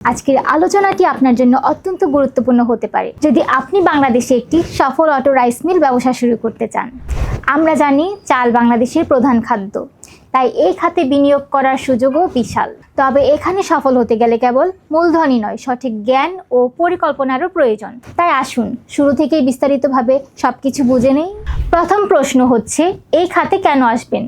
আজকের আলোচনাটি আপনার জন্য অত্যন্ত গুরুত্বপূর্ণ হতে পারে। যদি আপনি বাংলাদেশে একটি সফল অটো রাইস মিল ব্যবসা শুরু করতে চান, আমরা জানি চাল বাংলাদেশের প্রধান খাদ্য। তাই এই খাতে বিনিয়োগ করার সুযোগও বিশাল। তবে এখানে সফল হতে গেলে কেবল মূলধনই নয়, সঠিক জ্ঞান ও পরিকল্পনারও প্রয়োজন। তাই আসুন, শুরু থেকেই বিস্তারিতভাবে সবকিছু বুঝে নেই। প্রথম প্রশ্ন হচ্ছে, এই খাতে কেন আসবেন?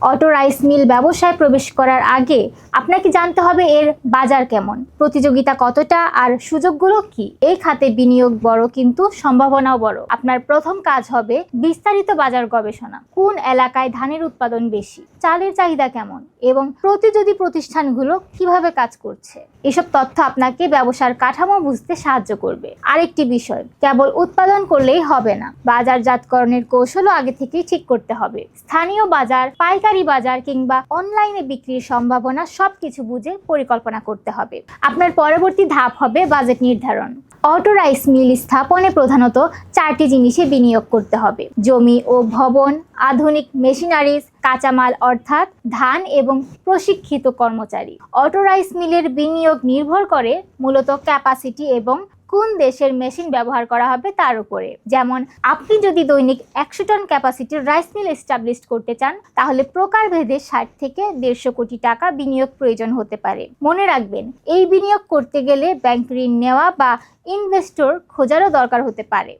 অটো রাইস মিল ব্যবসায় প্রবেশ করার আগে আপনাকে জানতে হবে এর বাজার কেমন? প্রতিযোগিতা কতটা আর সুযোগগুলো কি? এই খাতে বিনিয়োগ বড় কিন্তু সম্ভাবনাও বড়। আপনার প্রথম কাজ হবে বিস্তারিত বাজার গবেষণা। কোন এলাকায় ধানের উৎপাদন বেশি? চালের চাহিদা কেমন? এবং প্রতিযোগী প্রতিষ্ঠানগুলো কীভাবে কাজ করছে? এসব তথ্য আপনাকে ব্যবসার কাঠামো বুঝতে সাহায্য করবে। আরেকটি বিষয়, কেবল উৎপাদন করলেই হবে না। বাজারজাতকরণের কৌশলও আগে থেকেই ঠিক করতে হবে। স্থানীয় বাজার পাইকারি বাজার কিংবা অনলাইনে বিক্রির সম্ভাবনা সবকিছু বুঝে পরিকল্পনা করতে হবে। আপনার পরবর্তী ধাপ হবে বাজেট নির্ধারণ। অটো রাইস মিল স্থাপনে প্রধানত চারটি জিনিসে বিনিয়োগ করতে হবে। জমি ও ভবন, আধুনিক মেশিনারিজ, কাঁচামাল অর্থাৎ ধান এবং প্রশিক্ষিত কর্মচারী। অটো রাইস মিলের বিনিয়োগ নির্ভর করে মূলত ক্যাপাসিটি এবং কোন দেশের মেশিন ব্যবহার করা হবে তার উপরে। যেমন, আপনি যদি দৈনিক একশো টন ক্যাপাসিটির রাইস মিল এস্টাবলিশ করতে চান, তাহলে প্রকারভেদে ষাট থেকে দেড়শো কোটি টাকা বিনিয়োগ প্রয়োজন হতে পারে। মনে রাখবেন, এই বিনিয়োগ করতে গেলে ব্যাংক ঋণ নেওয়া বা ইনভেস্টর খোঁজারও দরকার হতে পারে।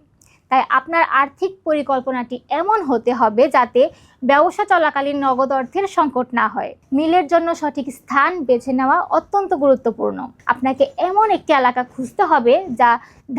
তাই আপনার আর্থিক পরিকল্পনাটি এমন হতে হবে যাতে ব্যবসা চলাকালীন নগদ অর্থের সংকট না হয়। মিলের জন্য সঠিক স্থান বেছে নেওয়া অত্যন্ত গুরুত্বপূর্ণ। আপনাকে এমন একটি এলাকা খুঁজতে হবে যা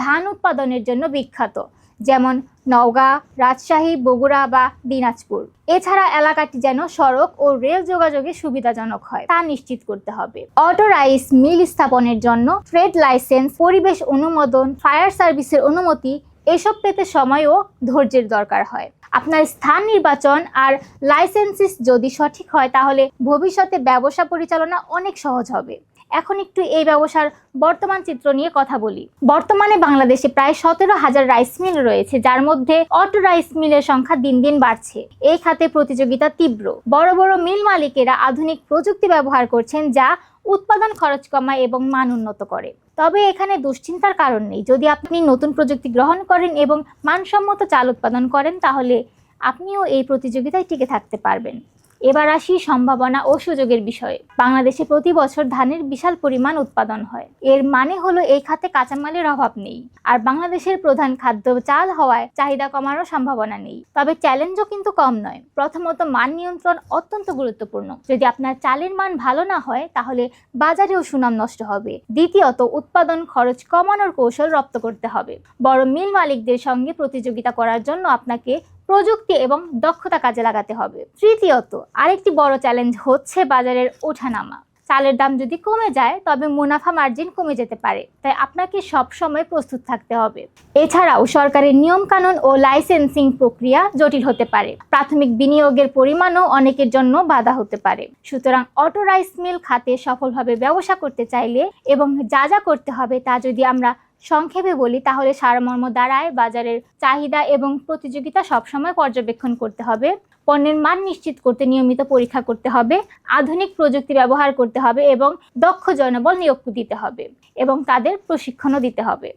ধান উৎপাদনের জন্য বিখ্যাত, যেমন নওগাঁ, রাজশাহী, বগুড়া বা দিনাজপুর। এছাড়া এলাকাটি যেন সড়ক ও রেল যোগাযোগে সুবিধাজনক হয়, তা নিশ্চিত করতে হবে। অটো রাইস মিল স্থাপনের জন্য ট্রেড লাইসেন্স, পরিবেশ অনুমোদন, ফায়ার সার্ভিসের অনুমতি এসব পেতে সময় ও ধৈর্যের দরকার হয়। আপনার স্থান নির্বাচন আর লাইসেন্সিস যদি সঠিক হয়, তাহলে ভবিষ্যতে ব্যবসা পরিচালনা অনেক সহজ হবে। এখন একটু এই ব্যবসার বর্তমান চিত্র নিয়ে কথা বলি। বর্তমানে বাংলাদেশে প্রায় সতেরো হাজার রাইস মিল রয়েছে, যার মধ্যে অটো রাইস মিলের সংখ্যা দিন দিন বাড়ছে। এই খাতে প্রতিযোগিতা তীব্র। বড় বড় মিল মালিকেরা আধুনিক প্রযুক্তি ব্যবহার করছেন, যা উৎপাদন খরচ কমায় এবং মান উন্নত করে। তবে এখানে দুশ্চিন্তার কারণ নেই। যদি আপনি নতুন প্রযুক্তি গ্রহণ করেন এবং মানসম্মত চাল উৎপাদন করেন, তাহলে আপনিও এই প্রতিযোগিতায় টিকে থাকতে পারবেন। এবার আসি সম্ভাবনা ও সুযোগের বিষয়ে। বাংলাদেশে প্রতি বছর ধানের বিশাল পরিমাণ উৎপাদন হয়। এর মানে হলো এই খাতে কাঁচামালের অভাব নেই। আর বাংলাদেশের প্রধান খাদ্য চাল হওয়ায় চাহিদা কমারও সম্ভাবনা নেই। তবে চ্যালেঞ্জও কিন্তু কম নয়। প্রথমত মান নিয়ন্ত্রণ অত্যন্ত গুরুত্বপূর্ণ। যদি আপনার চালের মান ভালো না হয়, তাহলে বাজারেও সুনাম নষ্ট হবে। দ্বিতীয়ত, উৎপাদন খরচ কমানোর কৌশল রপ্ত করতে হবে। বড় মিল মালিকদের সঙ্গে প্রতিযোগিতা করার জন্য আপনাকে প্রযুক্তি এবং দক্ষতা কাজে লাগাতে হবে। তৃতীয়ত, আরেকটি বড় চ্যালেঞ্জ হচ্ছে বাজারের ওঠানামা। চালের দাম যদি কমে যায়, তবে মুনাফা মার্জিন কমে যেতে পারে। তাই আপনাকে সব সময় প্রস্তুত থাকতে হবে। এছাড়াও সরকারের নিয়মকানুন ও লাইসেন্সিং প্রক্রিয়া জটিল হতে পারে। প্রাথমিক বিনিয়োগের পরিমাণও অনেকের জন্য বাধা হতে পারে। সুতরাং অটো রাইস মিল খাতে সফলভাবে ব্যবসা করতে চাইলে এবং যা যা করতে হবে তা যদি আমরা সংক্ষেপে বলি, তাহলে সারমর্ম দ্বারায় বাজারের চাহিদা এবং প্রতিযোগিতা সবসময় পর্যবেক্ষণ করতে হবে। পণ্যের মান নিশ্চিত করতে নিয়মিত পরীক্ষা করতে হবে, আধুনিক প্রযুক্তি ব্যবহার করতে হবে এবং দক্ষ জনবল নিয়োগ দিতে হবে এবং তাদের প্রশিক্ষণও দিতে হবে।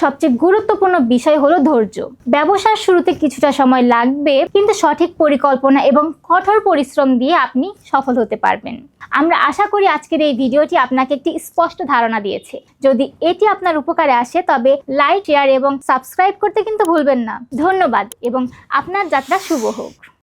সবচেয়ে গুরুত্বপূর্ণ বিষয় হলো ধৈর্য। ব্যবসার শুরুতে কিছুটা সময় লাগবে, কিন্তু সঠিক পরিকল্পনা এবং কঠোর পরিশ্রম দিয়ে আপনি সফল হতে পারবেন। আমরা আশা করি আজকের এই ভিডিওটি আপনাকে একটি স্পষ্ট ধারণা দিয়েছে। যদি এটি আপনার উপকারে আসে, তবে লাইক শেয়ার এবং সাবস্ক্রাইব করতে কিন্তু ভুলবেন না। ধন্যবাদ এবং আপনার যাত্রা শুভ হোক।